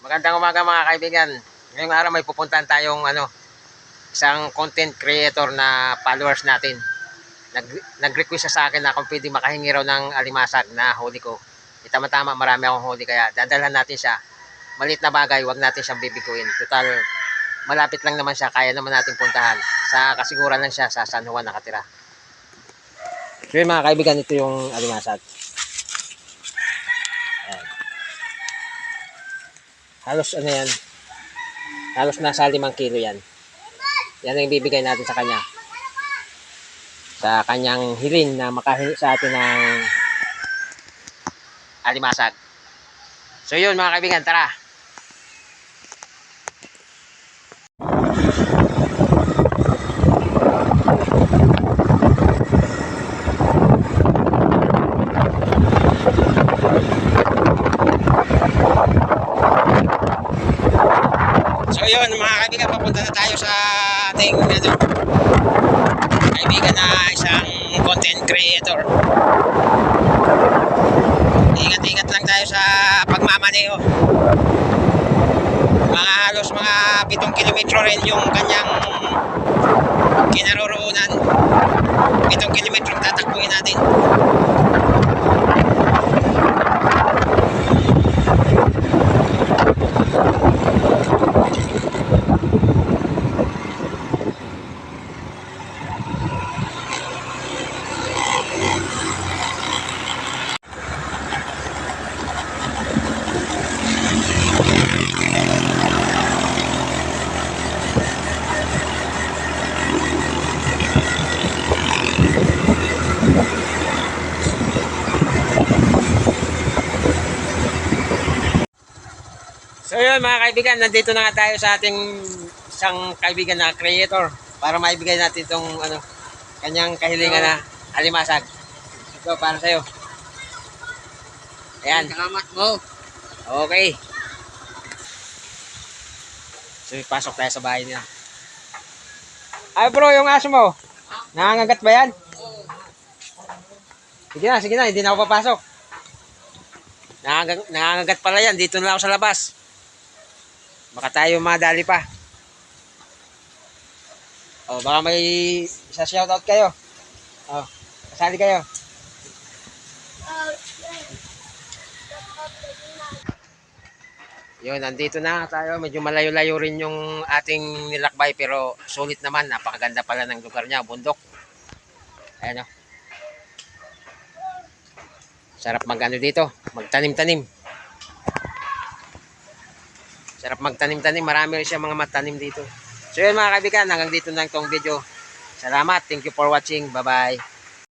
Magandang umaga mga kaibigan. Ngayong araw may pupuntahan tayong ano, isang content creator na followers natin. Nag, nag-request sa akin na kung pwede makahingi raw ng alimasag na huli ko. E, tama-tama marami akong huli kaya dadalhan natin siya. Maliit na bagay, wag natin siyang bibiguin. Total, malapit lang naman siya, kaya naman natin puntahan. Sa kasiguran lang siya sa San Juan nakatira. So mga kaibigan, ito yung alimasag. Halos ano yan, halos nasa limang kilo yan. Yan ang ibibigay natin sa kanya. Sa kanyang hiling na makahingi sa atin ng alimasag. So yun mga kaibigan, tara. Yun mga kaibigan, papunta na tayo sa ating ano, kaibigan na isang content creator. Ingat-ingat lang tayo sa pagmamaneho. Mga halos mga pitong kilometro rin yung kanyang kinaroroonan. Pitong kilometro ang tatakbuhin natin. So yun mga kaibigan, nandito na nga tayo sa ating isang kaibigan na creator para maibigay natin itong ano, kanyang kahilingan na alimasag. Ito para sa'yo. Ayan. Salamat mo. Okay. So, pasok tayo sa bahay niya. Ay bro, yung aso mo, nangangagat ba yan? Sige na, sige na, hindi na ako papasok. Nangangagat, pala yan, dito na ako sa labas. Baka tayo madali pa. O, baka may isa shoutout kayo. O, kasali kayo. Yun, nandito na tayo. Medyo malayo-layo rin yung ating nilakbay pero sulit naman. Napakaganda pala ng lugar niya, bundok. Ayan o. Sarap mag-ano dito, magtanim-tanim. Sarap magtanim-tanim. Marami rin siya mga matanim dito. So yun mga kaibigan, hanggang dito na itong video. Salamat. Thank you for watching. Bye-bye.